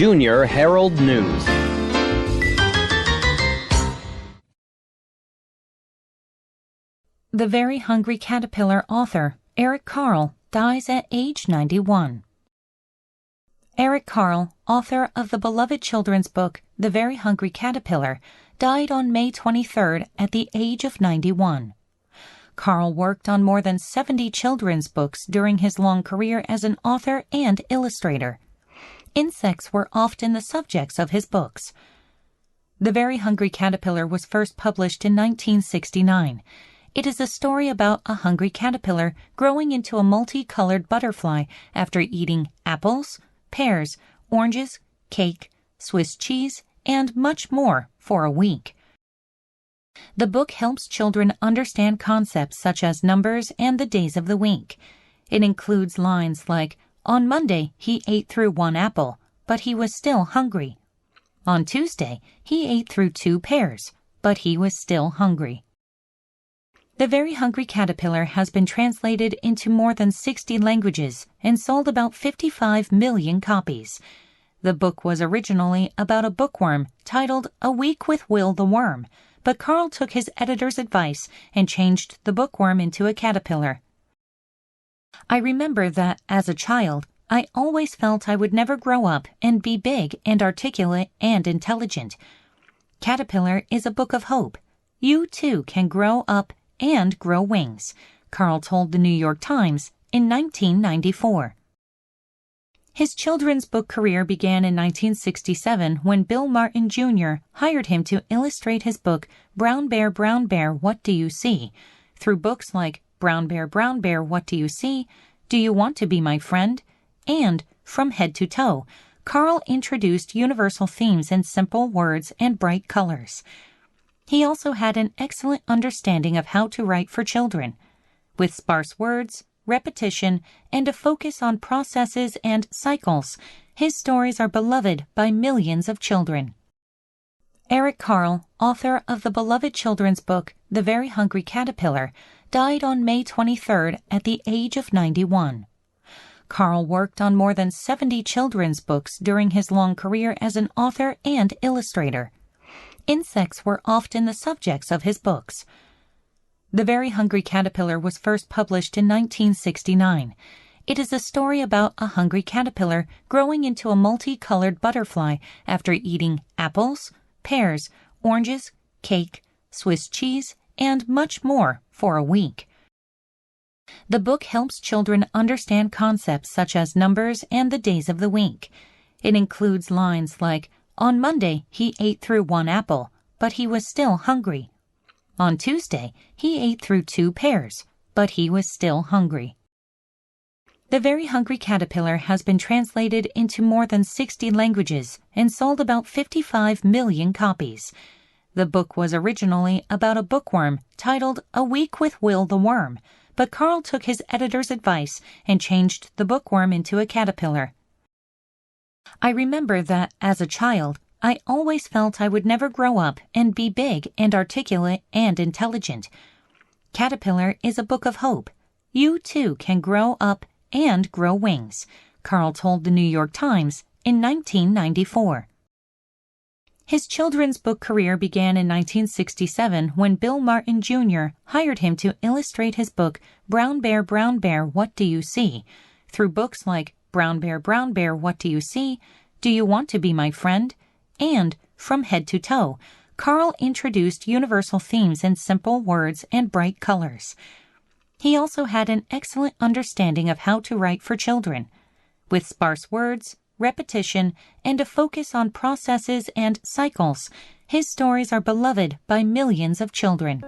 Jr. Herald News. The Very Hungry Caterpillar author, Eric Carle, dies at age 91. Eric Carle, author of the beloved children's book The Very Hungry Caterpillar, died on May 23rd at the age of 91. Carle worked on more than 70 children's books during his long career as an author and illustrator. Insects were often the subjects of his books. The Very Hungry Caterpillar was first published in 1969. It is a story about a hungry caterpillar growing into a multicolored butterfly after eating apples, pears, oranges, cake, Swiss cheese, and much more for a week. The book helps children understand concepts such as numbers and the days of the week. It includes lines like, On Monday, he ate through one apple, but he was still hungry. On Tuesday, he ate through two pears, but he was still hungry. The Very Hungry Caterpillar has been translated into more than 60 languages and sold about 55 million copies. The book was originally about a bookworm titled A Week with Will the Worm, but Carl took his editor's advice and changed the bookworm into a caterpillar. I remember that, as a child, I always felt I would never grow up and be big and articulate and intelligent. Caterpillar is a book of hope. You too can grow up and grow wings, Carl told the New York Times in 1994. His children's book career began in 1967 when Bill Martin Jr. hired him to illustrate his book Brown Bear, Brown Bear, What Do You See? through books like Brown Bear, Brown Bear, What Do You See? Do You Want to Be My Friend? and From Head to Toe. Carl introduced universal themes in simple words and bright colors. He also had an excellent understanding of how to write for children. With sparse words, repetition, and a focus on processes and cycles, his stories are beloved by millions of children. Eric Carle, author of the beloved children's book The Very Hungry Caterpillar, died on May 23rd at the age of 91. Carle worked on more than 70 children's books during his long career as an author and illustrator. Insects were often the subjects of his books. The Very Hungry Caterpillar was first published in 1969. It is a story about a hungry caterpillar growing into a multicolored butterfly after eating apples, pears, oranges, cake, Swiss cheese, and much more for a week. The book helps children understand concepts such as numbers and the days of the week. It includes lines like, On Monday, he ate through one apple, but he was still hungry. On Tuesday, he ate through two pears, but he was still hungry. The Very Hungry Caterpillar has been translated into more than 60 languages and sold about 55 million copies. The book was originally about a bookworm titled A Week with Will the Worm, but Carl took his editor's advice and changed the bookworm into a caterpillar. I remember that, as a child, I always felt I would never grow up and be big and articulate and intelligent. Caterpillar is a book of hope. You too can grow up and grow wings, Carl told the New York Times in 1994. His children's book career began in 1967 when Bill Martin Jr. hired him to illustrate his book Brown Bear, Brown Bear, What Do You See? through books like Brown Bear, Brown Bear, What Do You See? Do You Want to Be My Friend? and From Head to Toe, Carl introduced universal themes in simple words and bright colors. He also had an excellent understanding of how to write for children. With sparse words, repetition, and a focus on processes and cycles, his stories are beloved by millions of children.